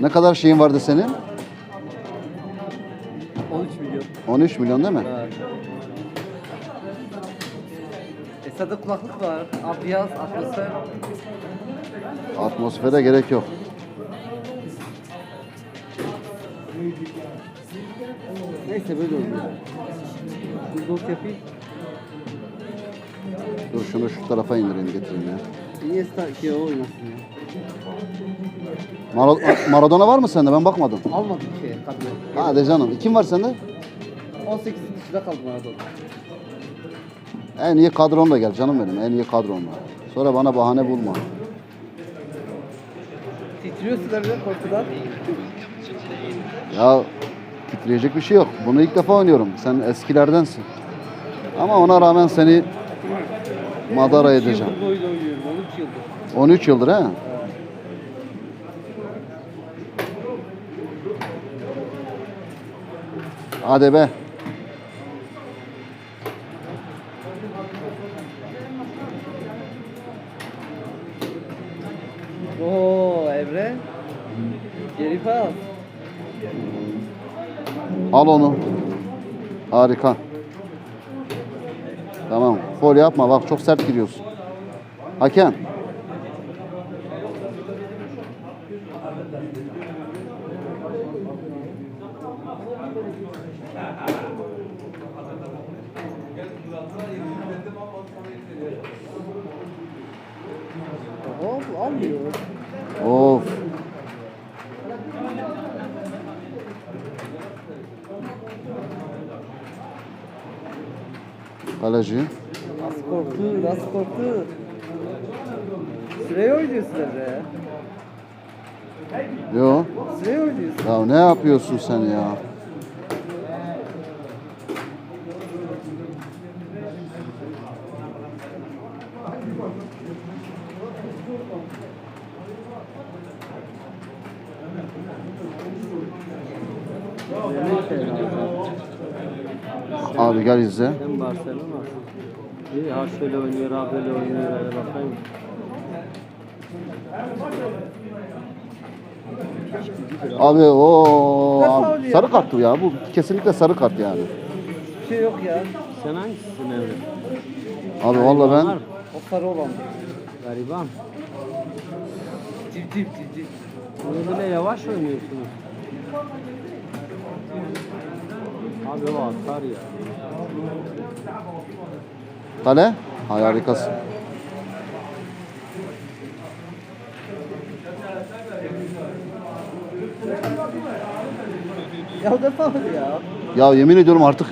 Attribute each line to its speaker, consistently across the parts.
Speaker 1: Ne kadar şeyin vardı senin?
Speaker 2: 13 milyon.
Speaker 1: 13 milyon değil mi?
Speaker 2: Evet. Esada kulaklık var. Ambiyans, atmosfer.
Speaker 1: Atmosfere gerek yok.
Speaker 2: Neyse böyle oluyor. Bir bot yapayım.
Speaker 1: Dur şunu şu tarafa indireyim getireyim ya.
Speaker 2: Iniesta şey o oynasın ya.
Speaker 1: Mara- Maradona var mı sende? Ben bakmadım.
Speaker 2: Almadım şey kadro.
Speaker 1: Hadi canım. Kim var sende?
Speaker 2: 18 kişide kaldı Maradona.
Speaker 1: En iyi kadronla gel canım benim. En iyi kadronla. Sonra bana bahane bulma.
Speaker 2: Titriyorsun da bile korkudan.
Speaker 1: Ya titreyecek bir şey yok. Bunu ilk defa oynuyorum. Sen eskilerdensin. Ama ona rağmen seni madara
Speaker 2: 13
Speaker 1: edeceğim.
Speaker 2: yıldır bu oyunu oynuyorum. 13 yıldır.
Speaker 1: 13 yıldır he? Hadi be.
Speaker 2: Oo Emre. Geri pas.
Speaker 1: Al onu. Harika. Tamam. Fol yapma. Bak çok sert giriyorsun. Hakem. Of. Kaleci.
Speaker 2: Nasıl korktu, nasıl korktu. Sıraya oynuyorsun Emre.
Speaker 1: Yo.
Speaker 2: Sıraya oynuyorsun.
Speaker 1: Ya ne yapıyorsun sen ya?
Speaker 2: Mehmet de lazım.
Speaker 1: İzle.
Speaker 2: Sen Barcelona. İyi ha şöyle oynuyor, ha böyle oynuyor. Hadi bakayım.
Speaker 1: Abi o abi, sarı kart bu ya. Bu kesinlikle sarı kart yani.
Speaker 2: Bir şey yok ya. Sen hangisisin Emre?
Speaker 1: Abi valla ben
Speaker 2: O sarı olan. Gariban. Cip cip cip cip. Bunu bile yavaş oynuyorsunuz. Abi o atar ya.
Speaker 1: Kale. Hay harikasın.
Speaker 2: Ya ne faul ya?
Speaker 1: Ya yemin ediyorum artık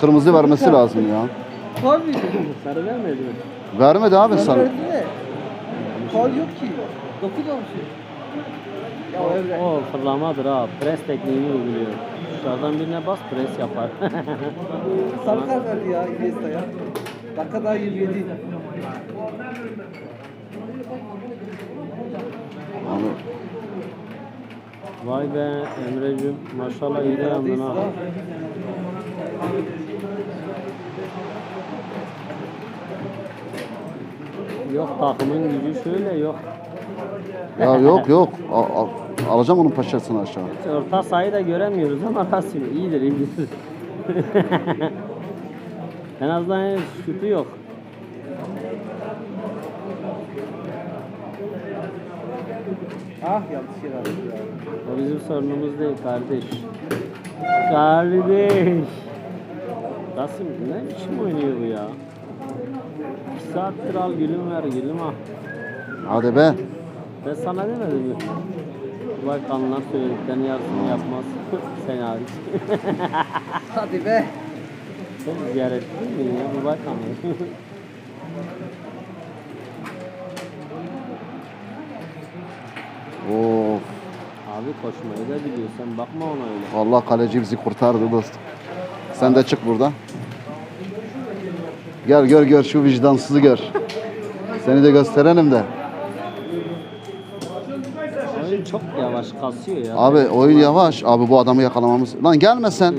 Speaker 1: kırmızı vermesi lazım ya.
Speaker 2: Faul muydu? Sarı vermedi mi?
Speaker 1: Vermedi abi sarı.
Speaker 2: verdi de. Faul yok ki. Dokumamış. Ya o.
Speaker 3: O fırlamadır ha. Pres tekniğini uyguluyor. Dışarıdan birine bas pres yapar.
Speaker 2: Sarı kart verdi ya Iniesta'ya. Dakika daha 27.
Speaker 1: Abi,
Speaker 3: Vay be Emre'cim maşallah iyi de yandın ha. Yok takımın gücü şöyle yok.
Speaker 1: ya yok yok. Al- alacağım onun paşasını aşağı.
Speaker 3: Orta sahayı da göremiyoruz ama Rasim iyidir iyidir. en azından şutu yok.
Speaker 2: Ah yanlış yer aldı ya.
Speaker 3: O bizim sorunumuz değil kardeş. Kardeş. Rasim ne biçim oynuyor bu ya? İki saattir al gülüm ver gülüm al.
Speaker 1: Hadi be.
Speaker 3: Ben sana demedim mi? Bak anlar söylediklerini yarısını yapmaz. Sen hariç.
Speaker 2: Hadi be.
Speaker 3: Sen ziyaret değil mi ya? Bu bak anlar.
Speaker 1: Of.
Speaker 3: Abi koşmayı da biliyor. Sen bakma ona öyle.
Speaker 1: Allah kaleci bizi kurtardı dostum. Sen de çık buradan. Gel gör gör şu vicdansızı gör. Seni de gösterelim de.
Speaker 3: Çok yavaş kasıyor ya.
Speaker 1: Abi oyun yavaş. Abi bu adamı yakalamamız. Lan gelme sen.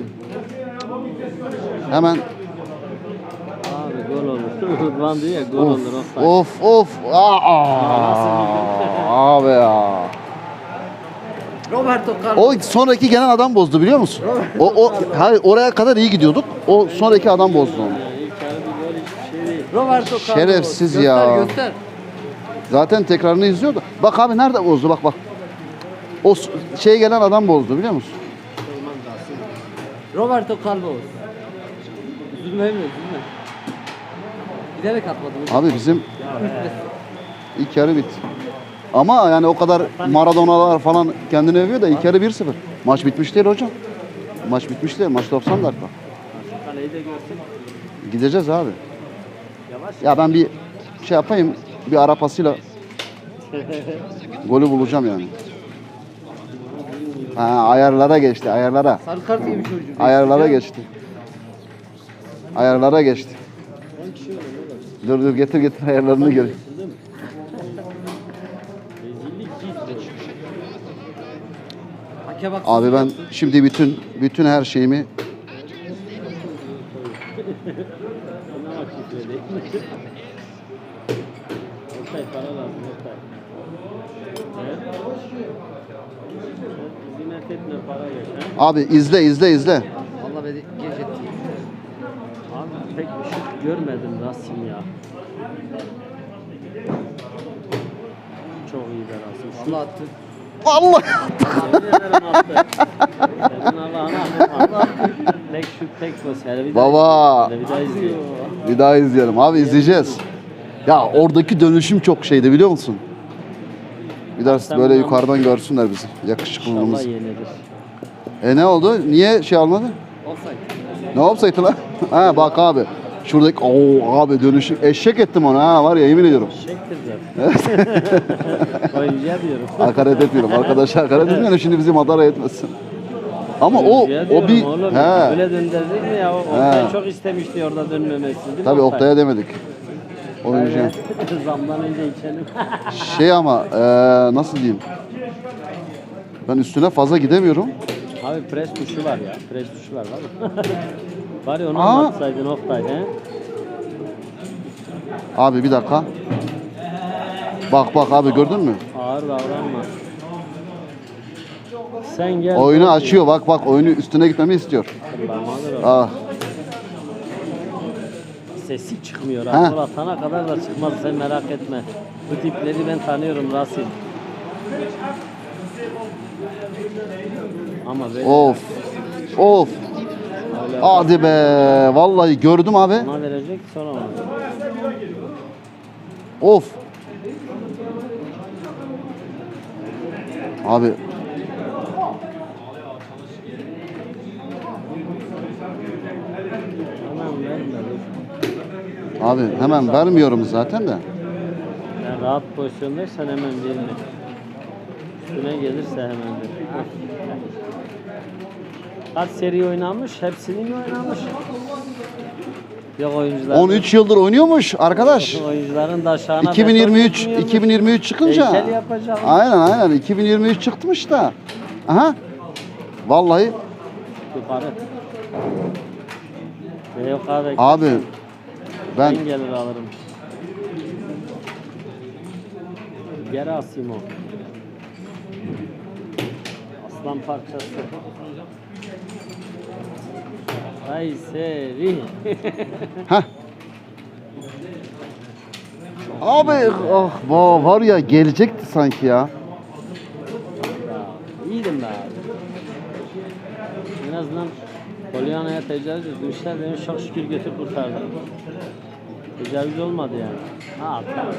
Speaker 1: Hemen.
Speaker 3: Abi gol olur. Rıdvan diyor ya gol olur.
Speaker 1: Of
Speaker 3: offside.
Speaker 1: of of. Aa, abi ya.
Speaker 2: Roberto Carlos.
Speaker 1: O sonraki gelen adam bozdu biliyor musun? O, o hayır oraya kadar iyi gidiyorduk. O sonraki adam bozdu onu.
Speaker 3: Yani ilk yarı bir gol hiçbir şey değil.
Speaker 2: Roberto Carlos.
Speaker 1: Şerefsiz
Speaker 2: göster,
Speaker 1: ya.
Speaker 2: Göster
Speaker 1: Zaten tekrarını izliyordu. Bak abi nerede bozdu bak bak. O şey gelen adam bozdu biliyor musun?
Speaker 2: Roberto Carlos. Üzülme Emre üzülme. Giderek atmadım.
Speaker 1: Abi bizim ilk yarı bitti. Ama yani o kadar Maradona'lar falan kendini övüyor da ilk yarı 1-0. Maç bitmiş değil hocam. Maç bitmiş değil. Maç 90 dakika. Gideceğiz abi.
Speaker 3: Yavaş.
Speaker 1: Ya ben bir şey yapayım. Bir ara pasıyla golü bulacağım yani. Ha, ayarlara geçti. Ayarlara.
Speaker 2: Sarı kart yemiş çocuk.
Speaker 1: Ayarlara geçti. Ayarlara geçti. Dur dur getir getir ayarlarını gör. Abi ben şimdi bütün bütün her şeyimi
Speaker 3: Buna bak küfredi. Oktay para lazım Oktay. Evet. Etme para ha.
Speaker 1: abi izle izle izle.
Speaker 2: Valla beni geç etti.
Speaker 3: Abi pek bir şey görmedim Rasim ya. Çok iyi be Rasim. Şu
Speaker 2: Valla attı.
Speaker 3: Allah.
Speaker 1: Baba.
Speaker 3: bir daha
Speaker 1: izleyelim. Abi izleyeceğiz. Ya oradaki dönüşüm çok şeydi biliyor musun? Bir daha
Speaker 3: Sen
Speaker 1: böyle yukarıdan görsünler bizi.
Speaker 3: İnşallah yenilir.
Speaker 1: E ne oldu? Niye şey almadı?
Speaker 2: Offside.
Speaker 1: Ne yapsaydı lan? ha bak abi. Şuradaki o abi dönüşüm eşek ettim onu ha var ya yemin ediyorum.
Speaker 3: Şektir zaten. Oyuncuya diyorum.
Speaker 1: Hakaret etmiyorum. Arkadaşa hakaret etmiyorum. Şimdi bizi madara etmesin. Ama o
Speaker 3: Oyuncuya
Speaker 1: o
Speaker 3: diyorum
Speaker 1: bir
Speaker 3: oğlum.
Speaker 1: he.
Speaker 3: Öyle döndürdük mi ya? Oktay
Speaker 1: He.
Speaker 3: çok istemişti orada dönmemesini değil mi
Speaker 1: Tabii
Speaker 3: Oktay?
Speaker 1: Oktay'a demedik.
Speaker 3: Zamdan önce içelim.
Speaker 1: Şey ama eee, nasıl diyeyim? Ben üstüne fazla gidemiyorum.
Speaker 3: Abi pres tuşu var ya. Pres tuşu var var mı? var ya onu
Speaker 1: Aa.
Speaker 3: anlatsaydın Oktay he?
Speaker 1: Abi bir dakika. Bak bak abi gördün mü?
Speaker 3: Ağır davranma. Sen gel.
Speaker 1: Oyunu
Speaker 3: bak.
Speaker 1: açıyor. Bak bak oyunu üstüne gitmemi istiyor.
Speaker 3: O.
Speaker 1: Ah.
Speaker 3: Sesi çıkmıyor.
Speaker 1: Ha.
Speaker 3: Akıl atana kadar da çıkmaz. Sen merak etme. Bu tipleri ben tanıyorum Rasim. Ama böyle
Speaker 1: Of. Of.
Speaker 3: öyle
Speaker 1: Hadi be. Vallahi gördüm abi.
Speaker 3: ona verecek sonra ona.
Speaker 1: Of. Abi
Speaker 3: Anam verme. dur.
Speaker 1: Abi hemen vermiyorum zaten de.
Speaker 3: Yani rahat pozisyondaysan hemen verme. Üstüne gelirse hemen ver. Kaç seri oynamış? Hepsini mi oynamış? Yok oyuncular.
Speaker 1: 13 yıldır oynuyormuş arkadaş.
Speaker 3: Oyuncuların da aşağına
Speaker 1: 2023
Speaker 3: beton dökmüyormuş.
Speaker 1: 2023 çıkınca.
Speaker 3: Heykel yapacağım.
Speaker 1: Aynen aynen 2023 çıkmış da. Aha. Vallahi
Speaker 3: Yukarı. Ve yok abi.
Speaker 1: Ben
Speaker 3: Ben gelir alırım. Geri asayım o. Aslan parçası. Ay seri.
Speaker 1: Heh. Abi ah va- var ya gelecekti sanki ya.
Speaker 3: Ya, İyiydim be abi. En azından Polyana'ya tecavüz etmişler. Beni çok şükür götür kurtardı. Tecavüz olmadı yani. Ha, tabii.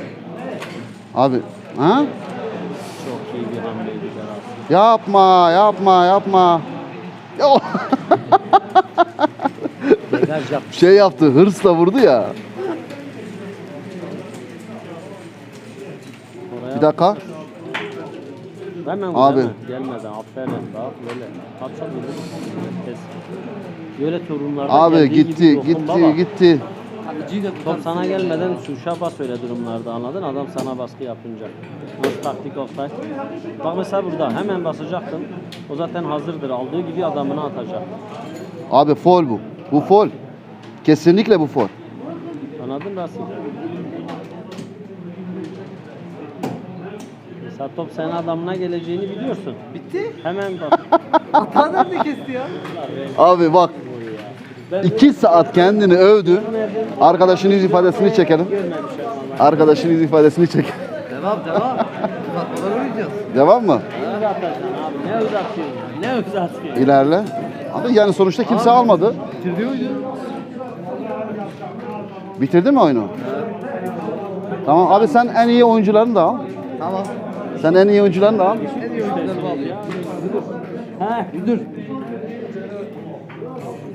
Speaker 1: Abi ha?
Speaker 3: Çok iyi bir hamleydi Berat.
Speaker 1: Yapma yapma yapma. Ya,
Speaker 3: Degaj
Speaker 1: şey yaptı hırsla vurdu ya.
Speaker 3: Oraya
Speaker 1: Bir dakika.
Speaker 3: Hemen
Speaker 1: Abi.
Speaker 3: Abi. Gelmeden aferin bak böyle. Böyle turumlarda
Speaker 1: Abi gitti gitti gitti.
Speaker 3: Top sana gelmeden suşa bas öyle durumlarda anladın? Adam sana baskı yapınca. Nasıl taktik Oktay? Bak mesela burada hemen basacaktın. O zaten hazırdır. Aldığı gibi adamına atacak.
Speaker 1: Abi foul bu. Bu foul. Kesinlikle bu foul.
Speaker 3: Anladın Rasim? Sen top senin adamına geleceğini biliyorsun.
Speaker 2: Bitti.
Speaker 3: Hemen bak.
Speaker 2: Hata nerede kesti ya?
Speaker 1: Abi bak iki saat kendini övdü. Arkadaşın yüz ifadesini çekelim. Arkadaşın yüz ifadesini çek.
Speaker 2: Devam devam. Uzatmalar oynayacağız.
Speaker 1: Devam mı?
Speaker 3: Ne abi? Ne uzatıyorsun?
Speaker 1: İlerle. Abi yani sonuçta kimse almadı.
Speaker 2: Bitirdi oyunu.
Speaker 1: Bitirdin mi oyunu? Tamam abi sen en iyi oyuncularını da al.
Speaker 2: Tamam.
Speaker 1: Sen en iyi oyuncularını da al.
Speaker 2: En iyi oyuncularımı alayım.
Speaker 3: Ha,
Speaker 2: Dur.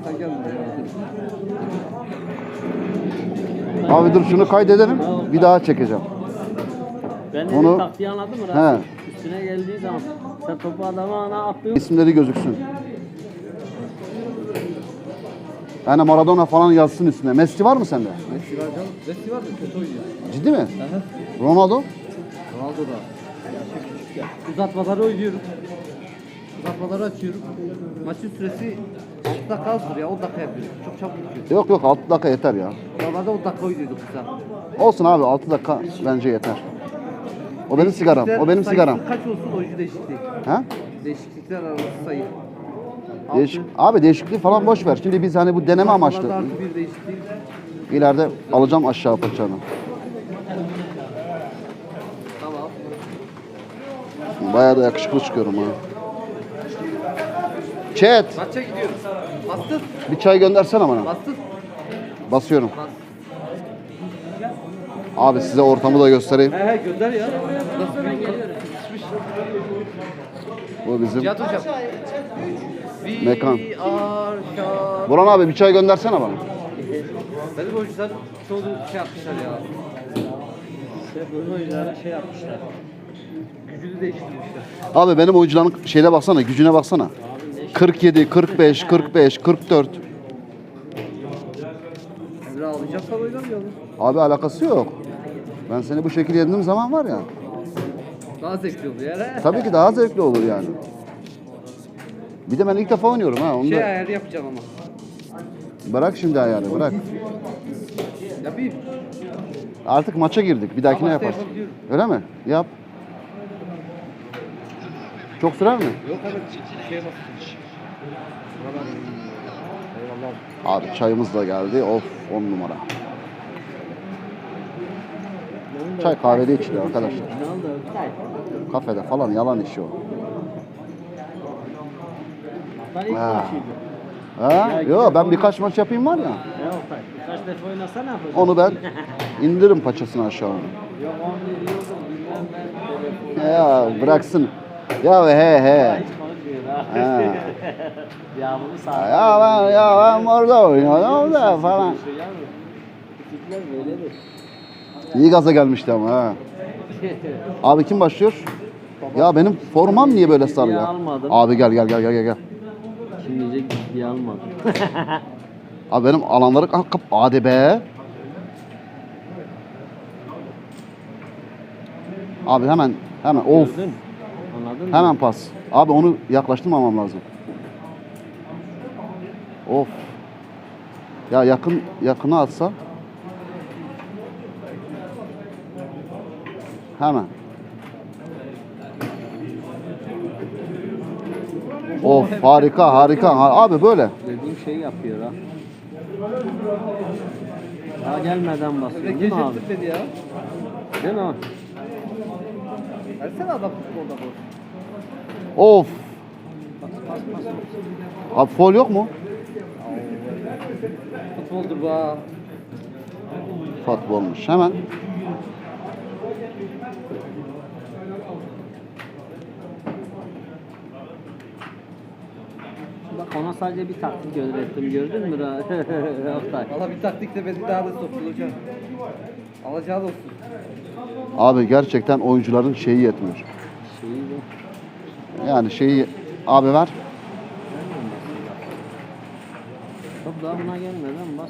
Speaker 2: Sen gel buraya.
Speaker 1: Abi dur şunu kaydedelim. Bir daha çekeceğim.
Speaker 3: ben de
Speaker 1: Onu-
Speaker 3: taktiği anladın mı?
Speaker 1: He.
Speaker 3: Rasim? Üstüne geldiği zaman sen topu adama ana attığın
Speaker 1: İsimleri gözüksün. Yani Maradona falan yazsın üstüne. Messi var mı sende?
Speaker 2: Messi var canım. Messi var da kötü oynuyor.
Speaker 1: Ciddi mi? Ronaldo?
Speaker 2: Ronaldo da. Uzatmaları oynuyorum. Uzatmaları açıyorum. Maçın süresi 6 dakika azdır ya 10 dakika yapıyoruz. Çok çabuk bitiyor.
Speaker 1: Yok yok 6 dakika yeter ya.
Speaker 2: Normalde 10 dakika oynuyorduk kısa.
Speaker 1: Olsun abi 6 dakika bence yeter. O benim sigaram. O benim sigaram.
Speaker 2: Kaç olsun oyuncu değişikliği?
Speaker 1: Ha?
Speaker 2: Değişiklikler arası sayı.
Speaker 1: Değişik, abi değişikliği falan boş ver. Şimdi biz hani bu deneme amaçlı. İleride alacağım aşağı paçanı. Bayağı da yakışıklı çıkıyorum ha. Chat
Speaker 2: Maça gidiyoruz. Bastın.
Speaker 1: bir çay göndersene bana.
Speaker 2: Bastın.
Speaker 1: Basıyorum.
Speaker 2: Bas.
Speaker 1: Abi size ortamı da göstereyim.
Speaker 2: He he gönder ya.
Speaker 1: Bu bizim.
Speaker 2: Cihat hocam.
Speaker 1: Mekan. Burhan abi bir çay göndersene bana.
Speaker 2: Benim oyuncular çoğu şey yapmışlar ya.
Speaker 3: bu oyunculara şey yapmışlar.
Speaker 2: Gücünü değiştirmişler.
Speaker 1: Abi benim oyuncuların şeyine baksana, gücüne baksana. 47, 45, 45, 44.
Speaker 2: Emre ağlayacaksan oynamıyor mu?
Speaker 1: Abi alakası yok. Ben seni bu şekilde yendiğim zaman var ya.
Speaker 2: Daha zevkli oluyor ya.
Speaker 1: Tabii ki daha zevkli olur yani. Bir de ben ilk defa oynuyorum ha. Onu
Speaker 2: Şey
Speaker 1: da
Speaker 2: ayarı yapacağım ama.
Speaker 1: bırak şimdi ayarı bırak.
Speaker 2: Yapayım.
Speaker 1: Artık maça girdik. Bir dahakine
Speaker 2: Amaçta yapabiliyorum.
Speaker 1: Öyle mi? Yap. Çok sürer mi?
Speaker 2: Yok abi şeye bak.
Speaker 1: Abi çayımız da geldi. Of 10 numara. Çay kahvede içiliyor arkadaşlar. Kafede falan yalan işi o. Ha. Ha? Yo ben birkaç maç yapayım var ya. Onu ben indiririm paçasını aşağı.
Speaker 3: Yok 11 yıldır bilmem ben. telefon-
Speaker 1: Ya bıraksın. Ya he he.
Speaker 3: Ha.
Speaker 1: Ha.
Speaker 3: ya bunu sağ.
Speaker 1: Ya ben ya ben orada oynuyorum da falan.
Speaker 3: Böyledir.
Speaker 1: İyi gaza gelmişti ama ha. Abi kim başlıyor? Ya benim formam niye böyle
Speaker 3: almadım.
Speaker 1: Abi gel gel gel gel gel. gel.
Speaker 3: Kim yiyecek ciddiye almadım.
Speaker 1: Abi benim alanları kalkıp hadi be. Abi hemen hemen of
Speaker 3: Gördün? Anladın mı?
Speaker 1: hemen pas. Abi onu yaklaştırmamam lazım. Of. Ya yakın yakına atsa. Hemen. Of harika harika. Ha- Abi böyle.
Speaker 3: Dediğim şeyi yapıyor ha. Daha gelmeden basıyor değil mi abi?
Speaker 2: ya.
Speaker 3: Değil mi?
Speaker 2: Versene adam futbolda bu.
Speaker 1: Of. Abi fol yok mu?
Speaker 2: Futboldur bu ha.
Speaker 1: Olmuş. Hemen.
Speaker 3: Bak ona sadece bir taktik öğrettim gördün mü? Ra- Oktay?
Speaker 2: Valla bir taktik de beni daha da soktu hocam. Alacağı da olsun.
Speaker 1: Abi gerçekten oyuncuların şeyi yetmiyor.
Speaker 3: Şeyi bu.
Speaker 1: Yani şeyi abi ver.
Speaker 3: Top daha buna gelmeden bas.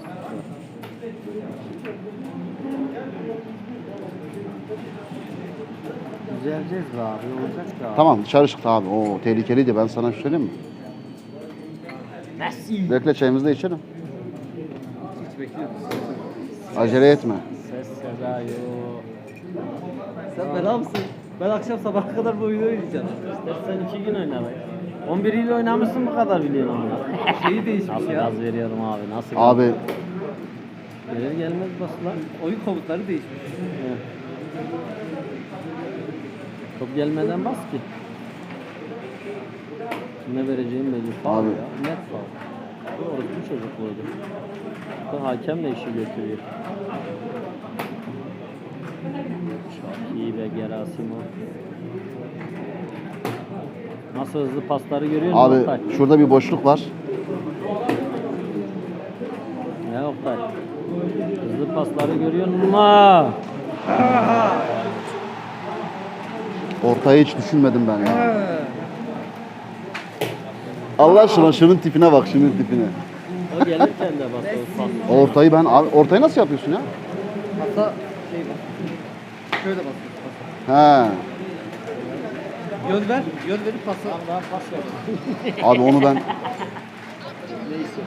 Speaker 3: Düzeleceğiz be abi, olacak abi.
Speaker 1: Tamam dışarı çıktı abi. Oo tehlikeliydi ben sana söyleyeyim mi?
Speaker 3: Messi.
Speaker 1: Bekle çayımızı da içelim.
Speaker 2: Hiç bekliyoruz.
Speaker 1: Acele etme.
Speaker 3: Ses seda yok.
Speaker 2: Sen bela mısın? Ben akşam sabaha kadar bu oyunu oynayacağım.
Speaker 3: İstersen iki gün oyna be. 11 ile oynamışsın bu kadar biliyorsun ama.
Speaker 2: Şeyi değişmiş
Speaker 3: Nasıl
Speaker 2: ya.
Speaker 3: gaz veriyorum abi nasıl
Speaker 1: Abi
Speaker 3: Gelir gelmez bas lan.
Speaker 2: Oyun komutları değişmiş.
Speaker 3: Evet. Top gelmeden bas ki. Kime vereceğim belli. Faul
Speaker 1: Abi.
Speaker 3: ya. Net faul. Bu orospu çocukluğudur. Bu hakem de işi götürüyor. Çok iyi be Gerasimo. Nasıl hızlı pasları görüyor musun
Speaker 1: abi
Speaker 3: Oktay?
Speaker 1: şurada bir boşluk var.
Speaker 3: Ne Oktay? Pasları görüyor musun?
Speaker 1: Ortaya hiç düşünmedim ben ya. Allah aşkına şunun tipine bak şunun tipine.
Speaker 3: O gelirken de bak o.
Speaker 1: Ortayı ben abi ortayı nasıl yapıyorsun ya?
Speaker 2: Hatta şey bak. Şöyle bak.
Speaker 1: He.
Speaker 2: Yön ver. Yön verip pası.
Speaker 3: Daha pas yap.
Speaker 1: Abi onu ben
Speaker 3: Neyse.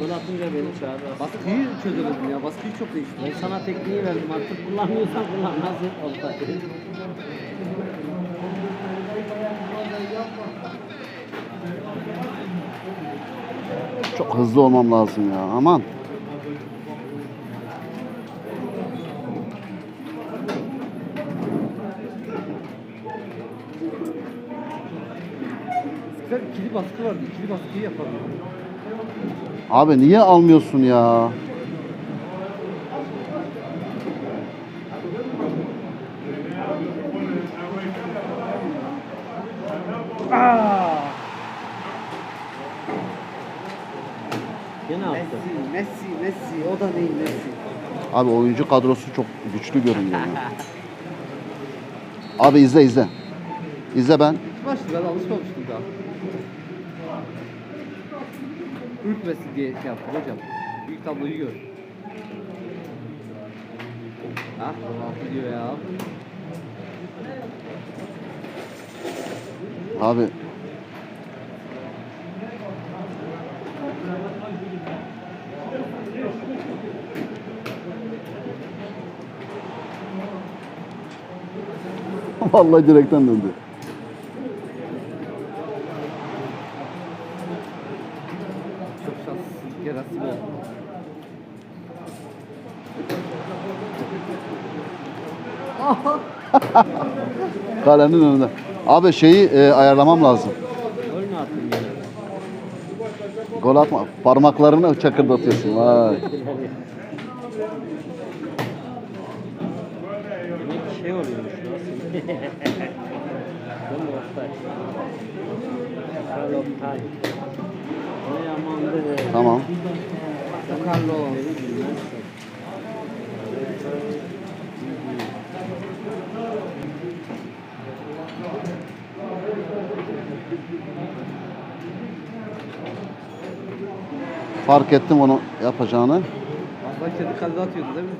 Speaker 3: Gol atınca beni çağır.
Speaker 2: Baskıyı çözemedim ya. Baskıyı çok değişti.
Speaker 3: Ben sana tekniği verdim artık kullanmıyorsan kullan. Nasıl olsa.
Speaker 1: çok hızlı olmam lazım ya. Aman.
Speaker 2: Eskiden ikili baskı vardı. İkili baskıyı yapamıyor.
Speaker 1: Abi niye almıyorsun ya?
Speaker 3: Gene attı.
Speaker 2: Messi, Messi, Messi. O da değil Messi.
Speaker 1: Abi oyuncu kadrosu çok güçlü görünüyor. ya. Abi izle izle. İzle ben.
Speaker 2: Başlı ben alışmamıştım daha. Ürkmesin diye şey yaptım hocam. Büyük tabloyu gör. Ha, Ronaldo diyor ya.
Speaker 1: Abi Vallahi direkten döndü. Kalenin önünde. Abi şeyi e, ayarlamam lazım.
Speaker 3: Gol mü attın gene?
Speaker 1: Gol atma. Parmaklarını çakırdatıyorsun. Vay.
Speaker 3: Şey oluyormuş nasıl? Değil mi Oktay? Helal Oktay. Ne yamandı be.
Speaker 1: Tamam.
Speaker 2: Carlos.
Speaker 3: Beni bilmezsin.
Speaker 1: Fark ettim onu yapacağını.
Speaker 2: Allah kendi kalbe atıyordu değil mi?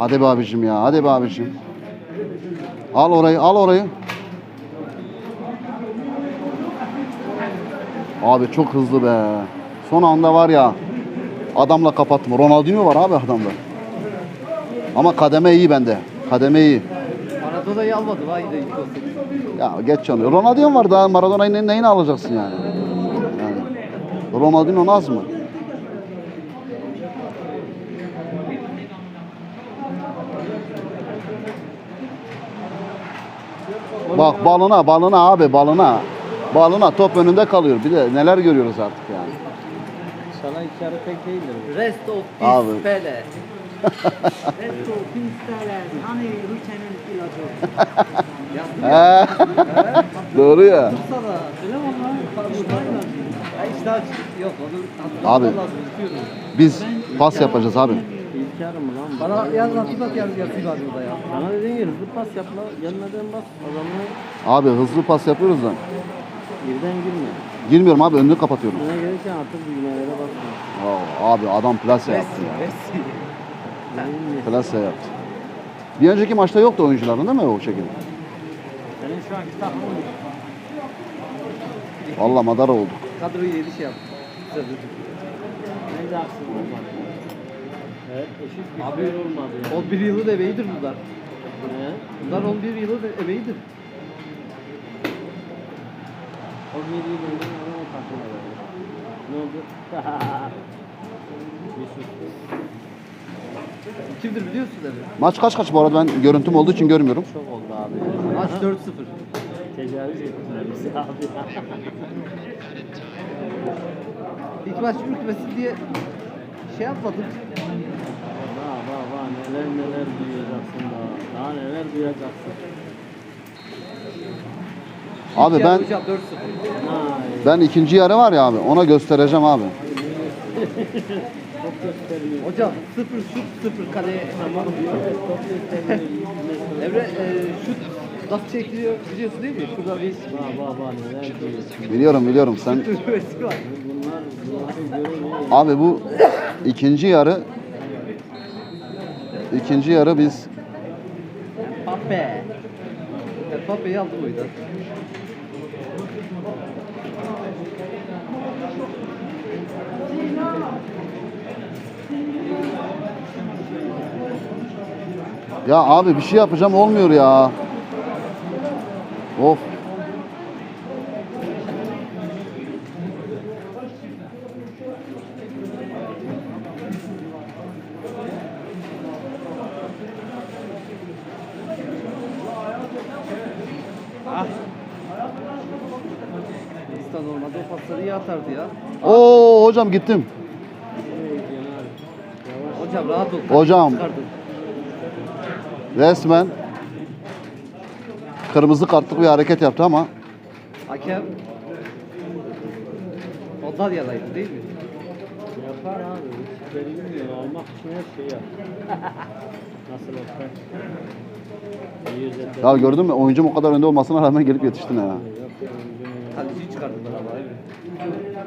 Speaker 1: Hadi be abicim ya. Hadi be abicim. Al orayı. Al orayı. Abi çok hızlı be. Son anda var ya. Adamla kapattım. Ronaldinho var abi adamda. Ama kademe iyi bende. Kademe iyi.
Speaker 2: Maradona'yı almadı vay da.
Speaker 1: Ya geç canım. Ronaldinho var daha Maradona'yı ne- neyini alacaksın yani? yani. Ronaldinho az mı? Bak balına balına abi balına. Balına top önünde kalıyor. Bir de neler görüyoruz artık yani.
Speaker 3: Sana iki yarı pek değildir.
Speaker 2: Rest of
Speaker 1: Abi.
Speaker 2: peace Pele.
Speaker 4: Let's go, Pinstelen, hani Rüte'nin ilacı.
Speaker 1: He. Doğru ya.
Speaker 2: Sana.
Speaker 4: Öyle mi.
Speaker 2: Ya işte aç. Yok onu
Speaker 1: Abi. Biz pas yapacağız abi.
Speaker 3: Mı lan?
Speaker 2: Bana yaz hatırlat yaz yazayım abi burada ya.
Speaker 3: Sana dediğin gibi hızlı pas yapma. Gelmeden bas. Adamı
Speaker 1: Abi hızlı pas yapıyoruz da.
Speaker 3: birden girme.
Speaker 1: Girmiyorum abi önünü kapatıyorum.
Speaker 3: Buna gelirken artık bilgilerine bakma.
Speaker 1: Aa, abi adam plase yaptı ya.
Speaker 2: Messi.
Speaker 1: Plase yaptı. Bir önceki maçta yoktu oyuncuların değil mi o şekilde?
Speaker 3: Senin şu anki takımın
Speaker 1: Valla madara oldu.
Speaker 2: Kadroyu yedi şey yaptı.
Speaker 3: haksız olmadı. Evet, eşit
Speaker 2: Abi,
Speaker 3: Abi, olmadı yani.
Speaker 2: 11 yılın emeğidir bunlar.
Speaker 3: Ne?
Speaker 2: Bunlar 11 yılın emeğidir.
Speaker 3: 17 yıl önce adam o takıma geldi. Ne oldu? Yusuf.
Speaker 2: Kimdir biliyorsun abi?
Speaker 1: Maç kaç kaç bu arada ben görüntüm olduğu için görmüyorum.
Speaker 3: Çok oldu abi.
Speaker 2: Maç 4-0.
Speaker 3: Tecavüz ettiler bizi abi.
Speaker 2: İlk maç ürkmesin diye şey yapmadım.
Speaker 3: Neler neler duyacaksın daha. Daha neler duyacaksın.
Speaker 1: Abi ben
Speaker 2: yarı Hocam 4-0.
Speaker 3: Vay.
Speaker 1: ben ikinci yarı var ya abi ona göstereceğim abi.
Speaker 3: Top göstermiyor.
Speaker 2: Hocam 0 şut 0 kaleye.
Speaker 3: Tamam diyor.
Speaker 2: Emre e, şut nasıl çekiliyor biliyorsun değil mi? Şurada bir
Speaker 3: Vah vah vah neler.
Speaker 1: Biliyorum biliyorum sen.
Speaker 3: Bunlar görüyor.
Speaker 1: Abi bu ikinci yarı ikinci yarı biz
Speaker 2: Mbappe. Mbappe'yi aldım oyundan.
Speaker 1: ya abi bir şey yapacağım olmuyor ya. Of.
Speaker 2: Ah. Hindistan normalde o pasları iyi atardı ya.
Speaker 1: Oo hocam gittim.
Speaker 2: Hocam rahat ol.
Speaker 1: Hocam. Resmen kırmızı kartlık bir hareket yaptı ama
Speaker 2: Hakem ondan yanaydı değil mi?
Speaker 3: Yapar abi. Hiç verilmiyor. Almak için her şeyi yap. Nasıl özetle.
Speaker 1: ya gördün mü oyuncum o kadar önde olmasına rağmen gelip yetiştin ha.
Speaker 2: Kaleciyi çıkardılar ama. evet.
Speaker 1: Kay-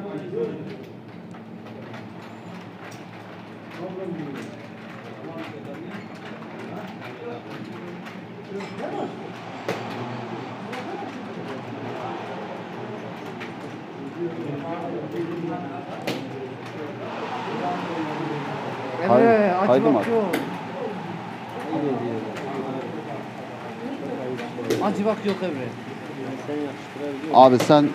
Speaker 2: Emre
Speaker 1: kaydı mı?
Speaker 2: acımak yok. Acımak yok Emre.
Speaker 1: Abi sen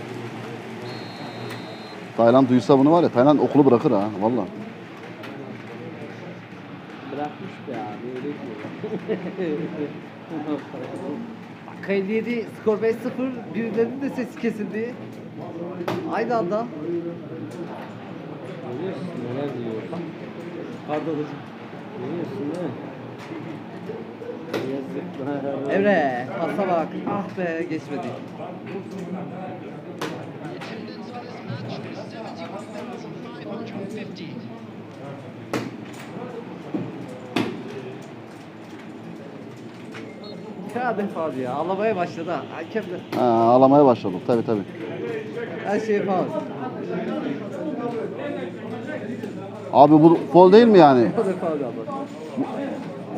Speaker 1: Tayland duysa bunu var ya Tayland okulu bırakır ha valla.
Speaker 3: Be abi öyle diyor.
Speaker 2: 7 skor 5-0 birilerinin de sesi kesildi. Aynı anda.
Speaker 3: Görüyorsun neler diyor.
Speaker 2: Pardon
Speaker 3: Görüyorsun değil mi? Yazıklar.
Speaker 2: Emre pasa bak. Ah be geçmedi. Ya defa ya ağlamaya başladı ha. Hakem de
Speaker 1: Ha, ağlamaya başladık tabi tabi.
Speaker 2: her şey faul.
Speaker 1: Abi bu fol değil mi yani?
Speaker 2: O da faul ama.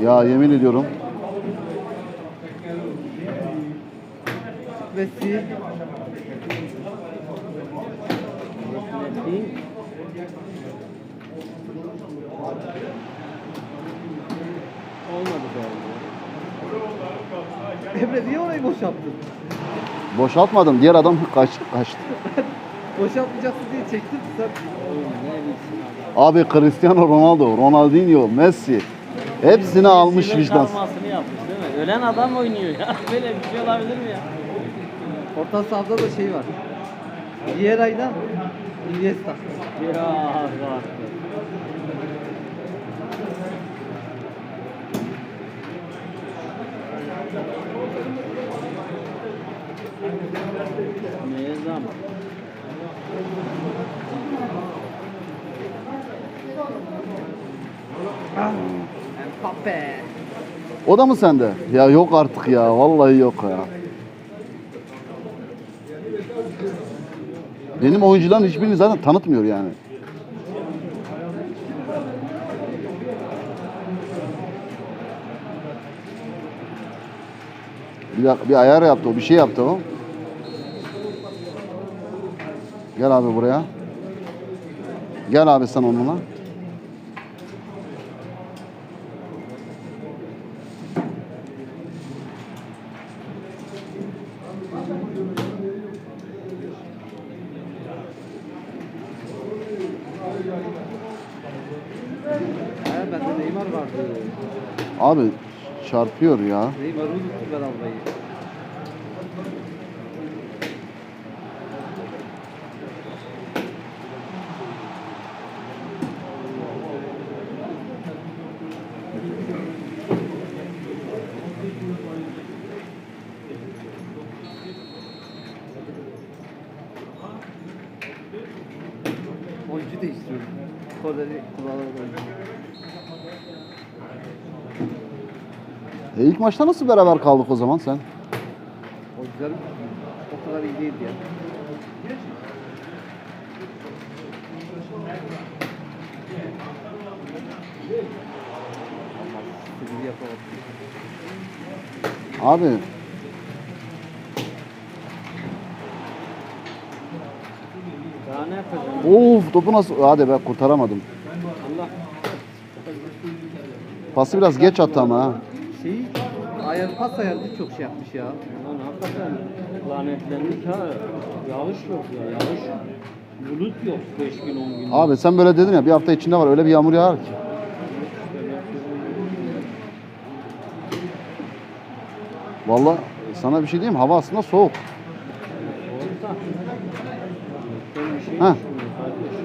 Speaker 1: Ya yemin ediyorum.
Speaker 2: Messi
Speaker 3: Metin. Olmadı be abi.
Speaker 2: Emre niye orayı boşalttın?
Speaker 1: Boşaltmadım. Diğer adam kaç, kaçtı.
Speaker 2: Boşaltmayacaksın diye çektim sen.
Speaker 1: Abi Cristiano Ronaldo, Ronaldinho, Messi. Hepsini almış vicdan.
Speaker 3: karmasını yapmış değil mi? Ölen adam oynuyor ya. Böyle bir şey olabilir mi ya?
Speaker 2: Orta sahada da şey var. Vieira'yla Iniesta.
Speaker 3: Ya Allah. Ne zaman?
Speaker 2: Mbappe.
Speaker 1: O da mı sende? Ya yok artık ya. Vallahi yok ya. Benim oyuncuların hiçbirini zaten tanıtmıyor yani. Bir, dakika, bir ayar yaptı o, bir şey yaptı o. Gel abi buraya. Gel abi sen onunla. Abi çarpıyor ya.
Speaker 2: Neymar'ı unuttum ben almayı. Oyuncu değiştiriyorum. Kullanan oyuncu.
Speaker 1: E ilk maçta nasıl beraber kaldık o zaman sen?
Speaker 2: Oyuncular o kadar iyi değildi ya.
Speaker 1: Abi
Speaker 3: Daha ne yapacağım?
Speaker 1: Of topu nasıl... Hadi be kurtaramadım.
Speaker 3: Allah.
Speaker 1: Pası biraz geç attı ama ha.
Speaker 2: Şeyi ayar pas ayarını çok şey yapmış ya.
Speaker 3: Lan hakikaten lanetlendik ha. Yağış yok ya. Yağış bulut yok 5 gün 10 gün.
Speaker 1: Abi sen böyle dedin ya bir hafta içinde var öyle bir yağmur yağar ki. Vallahi sana bir şey diyeyim hava aslında soğuk.
Speaker 3: Şey
Speaker 1: Ha.
Speaker 3: düşünmüyorum kardeş.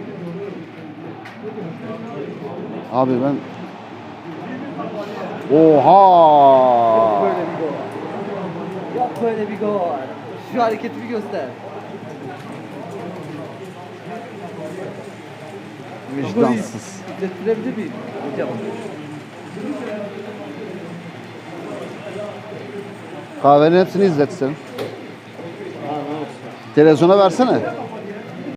Speaker 1: Abi ben Oha!
Speaker 2: Böyle bir gol. Yok böyle bir gol. Şu hareketi bir göster.
Speaker 1: Vicdansız.
Speaker 2: İzlettirebilir miyim? Hocam.
Speaker 1: Kahvenin hepsini izletsin. Televizyona versene.